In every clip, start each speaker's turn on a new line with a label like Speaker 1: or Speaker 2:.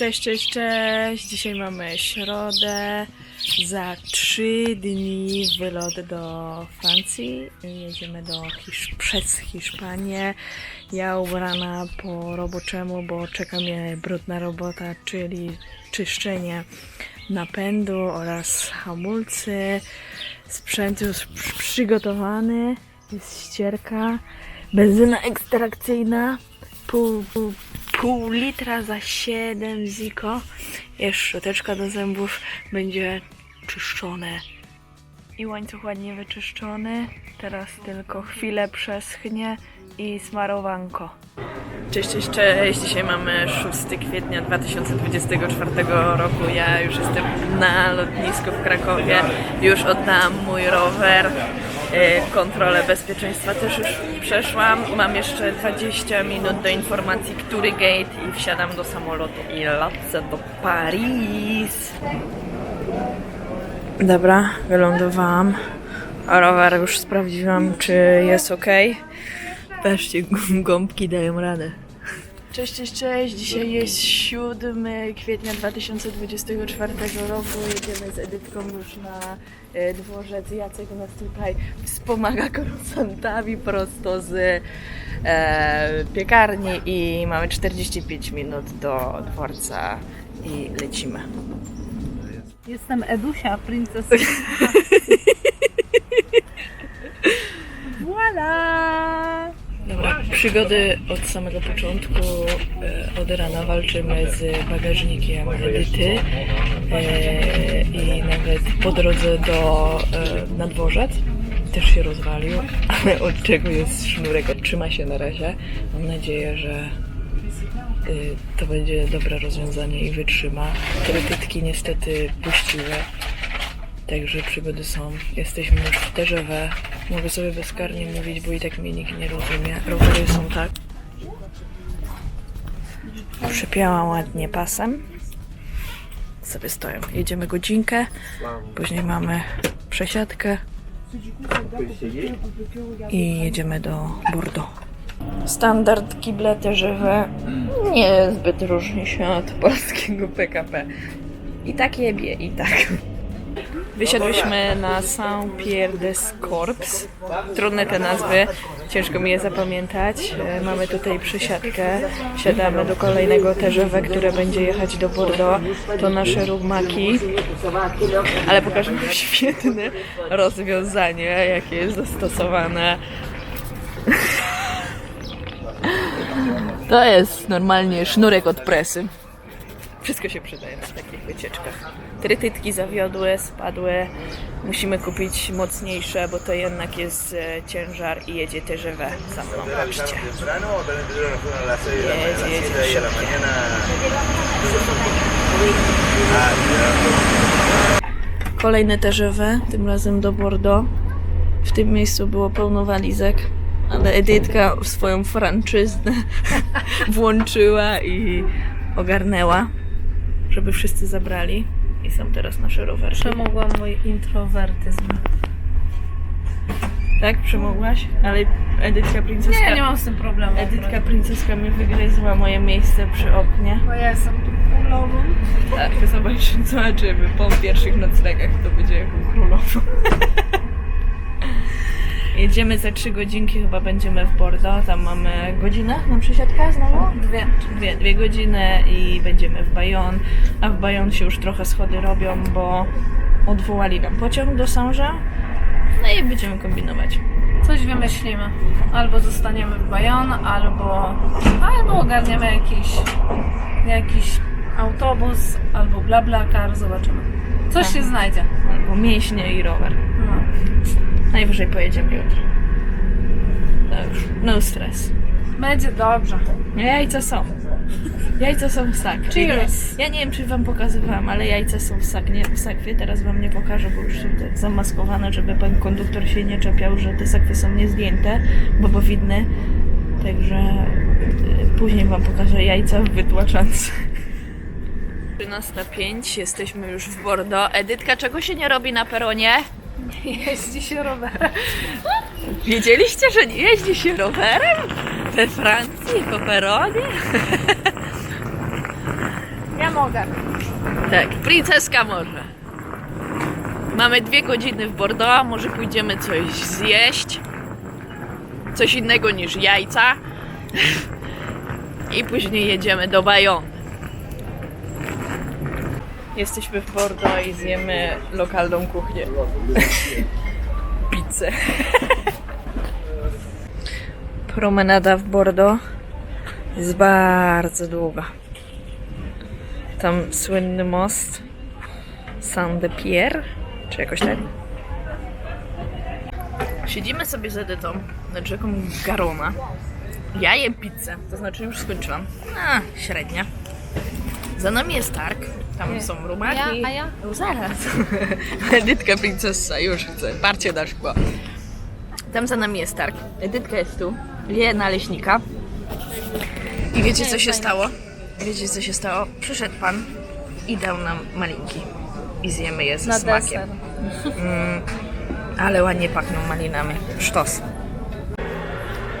Speaker 1: Cześć, cześć, cześć. Dzisiaj mamy środę. Za trzy dni wylot do Francji. Jedziemy do Hisz- przez Hiszpanię. Ja ubrana po roboczemu, bo czeka mnie brudna robota, czyli czyszczenie napędu oraz hamulcy. Sprzęt już przy- przygotowany. Jest ścierka. Benzyna ekstrakcyjna. Pół, pół, pół litra za 7 ziko. Jest szczoteczka do zębów. Będzie czyszczone. I łańcuch ładnie wyczyszczony. Teraz tylko chwilę przeschnie i smarowanko. Cześć, cześć, cześć. Dzisiaj mamy 6 kwietnia 2024 roku. Ja już jestem na lotnisku w Krakowie. Już oddałam mój rower. Yy, Kontrolę bezpieczeństwa też już przeszłam. Mam jeszcze 20 minut do informacji, który gate i wsiadam do samolotu i lecę do Paris. Dobra, wylądowałam. Rower już sprawdziłam, czy jest ok. Patrzcie, gąbki dają radę. Cześć, cześć, cześć. Dzisiaj jest 7 kwietnia 2024 roku. Jedziemy z Edytką już na e, dworzec. Jacek nas tutaj wspomaga krosantami prosto z e, piekarni i mamy 45 minut do dworca i lecimy.
Speaker 2: Jestem Edusia, princesa. Voilà!
Speaker 1: Przygody od samego początku. E, Od rana walczymy z bagażnikiem Edyty e, i nawet po drodze do e, na też się rozwalił, ale od czego jest sznurek, trzyma się na razie. Mam nadzieję, że e, to będzie dobre rozwiązanie i wytrzyma. Krytytki niestety puściły. Także przygody są. Jesteśmy już w TGW. Mogę sobie bezkarnie mówić, bo i tak mnie nikt nie rozumie. Rowery są tak. Przypięłam ładnie pasem. Sobie stoją. Jedziemy godzinkę. Później mamy przesiadkę. I jedziemy do Bordeaux. Standard kible TGW nie zbyt różni się od polskiego PKP. I tak jebie, i tak. Wysiadłyśmy na Saint-Pierre des Corps. Trudne te nazwy, ciężko mi je zapamiętać. E, Mamy tutaj przesiadkę. Wsiadamy do kolejnego TGV, które będzie jechać do Bordeaux. To nasze rumaki. Ale pokażę wam świetne rozwiązanie, jakie jest zastosowane. To jest normalnie sznurek od presy. Wszystko się przydaje na takich wycieczkach. Trytytki zawiodły, spadły. Musimy kupić mocniejsze, bo to jednak jest e, ciężar i jedzie TGV za mną. Patrzcie.
Speaker 3: temprano o también tuvieron que a las 6 de la
Speaker 1: Yes,
Speaker 3: mañana, a las
Speaker 1: yes,
Speaker 3: 7 de la
Speaker 1: yes.
Speaker 3: mañana. Ah, cuidado.
Speaker 1: Kolejne TGV, tym razem do Bordeaux. W tym miejscu było pełno walizek, ale Edytka swoją franczyznę włączyła i ogarnęła, żeby wszyscy zabrali. I są teraz nasze rowery.
Speaker 2: Przemogłam mój introwertyzm.
Speaker 1: Tak, przemogłaś? Ale Edytka Princeska...
Speaker 2: Nie, nie mam z tym problemu.
Speaker 1: Edytka Princeska mi wygryzła moje miejsce przy oknie.
Speaker 2: Bo ja jestem tu królową.
Speaker 1: Tak, zobaczymy, zobaczymy. Po pierwszych noclegach to będzie jaką królową. Jedziemy za trzy godzinki, chyba będziemy w Bordeaux. Tam mamy godzinę na przesiadkę znowu?
Speaker 2: Dwie.
Speaker 1: Dwie, dwie godziny i będziemy w Bayonne. A w Bayonne się już trochę schody robią, bo odwołali nam pociąg do Saint-Jean. No i będziemy kombinować.
Speaker 2: Coś wymyślimy. Albo zostaniemy w Bayonne, albo, albo ogarniemy jakiś, jakiś autobus, albo BlaBlaCar, zobaczymy. Coś
Speaker 1: Tak.
Speaker 2: się znajdzie.
Speaker 1: Albo mięśnie i rower.
Speaker 2: No.
Speaker 1: Najwyżej pojedziemy jutro. To już, no stres.
Speaker 2: Będzie dobrze.
Speaker 1: Jajca są. Jajca są w sakwie.
Speaker 2: Cheers.
Speaker 1: Ja nie wiem, czy wam pokazywałam, ale jajca są w, saknie, w sakwie. Teraz wam nie pokażę, bo już są tak zamaskowane, żeby pan konduktor się nie czepiał, że te sakwy są niezdjęte, bo bo widne. Także y, później wam pokażę jajca w wytłaczance. 13.05, jesteśmy już w Bordeaux. Edytka, czego się nie robi na peronie?
Speaker 2: Jeździ się rowerem.
Speaker 1: Wiedzieliście, że nie jeździ się rowerem we Francji po peronie?
Speaker 2: Ja mogę.
Speaker 1: Tak, princeska może. Mamy dwie godziny w Bordeaux, może pójdziemy coś zjeść. Coś innego niż jajca. I później jedziemy do Bayonne. Jesteśmy w Bordeaux i zjemy lokalną kuchnię. Pizzę. Promenada w Bordeaux jest bardzo długa. Tam słynny most Saint-de-Pierre, czy jakoś tak. Siedzimy sobie z Edytą nad rzeką Garona. Ja jem pizzę, to znaczy już skończyłam. A, średnia. Za nami jest targ, tam są rumaki.
Speaker 2: Ja, a ja?
Speaker 1: No zaraz. Edytka princesa, już chcę. Parcie na szkło. Tam za nami jest targ. Edytka jest tu. Je naleśnika. I wiecie co się stało? Wiecie co się stało? Przyszedł pan i dał nam malinki. I zjemy je ze
Speaker 2: Na
Speaker 1: smakiem.
Speaker 2: deser.
Speaker 1: Ale ładnie pachną malinami. Sztos.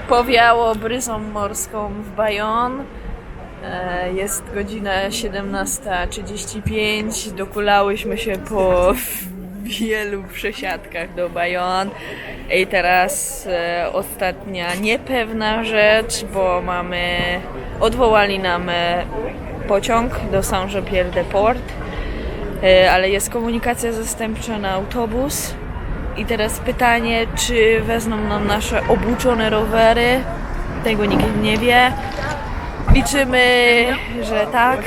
Speaker 1: Powiało bryzą morską w Bayonne. E, Jest godzina 17.35. Dokulałyśmy się po wielu przesiadkach do Bayonne. I teraz e, ostatnia niepewna rzecz, bo mamy odwołali nam e, pociąg do Saint-Jean-Pierre-de-Port, ale jest komunikacja zastępcza na autobus. I teraz pytanie, czy wezmą nam nasze obuczone rowery? Tego nikt nie wie. Liczymy, że tak.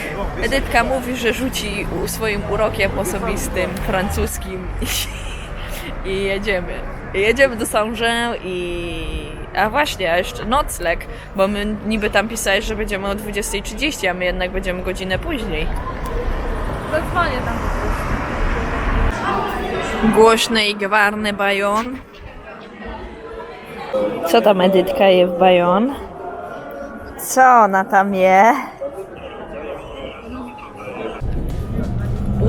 Speaker 1: Edytka mówi, że rzuci swoim urokiem osobistym francuskim i, i jedziemy. Jedziemy do Saint-Jean i... A właśnie, a jeszcze nocleg, bo my niby tam pisałeś, że będziemy o 20.30, a my jednak będziemy godzinę później.
Speaker 2: Zadzwonię tam.
Speaker 1: Głośny i gwarny bajon. Co tam Edytka je w bajon? Co ona tam je?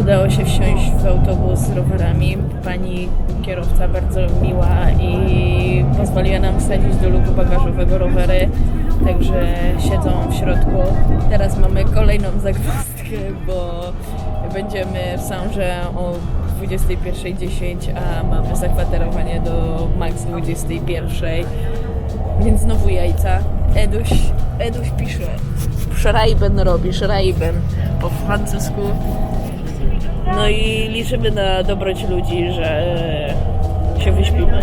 Speaker 1: Udało się wsiąść w autobus z rowerami. Pani kierowca bardzo miła i pozwoliła nam wsadzić do luku bagażowego rowery. Także siedzą w środku. Teraz mamy kolejną zagwozdkę, bo będziemy w Saint-Jean o 21.10, a mamy zakwaterowanie do max 21.00. Więc znowu jajca. Eduś, Eduś pisze. Schreiben robi, Schreiben po francusku. No i liczymy na dobroć ludzi, że się wyśpimy.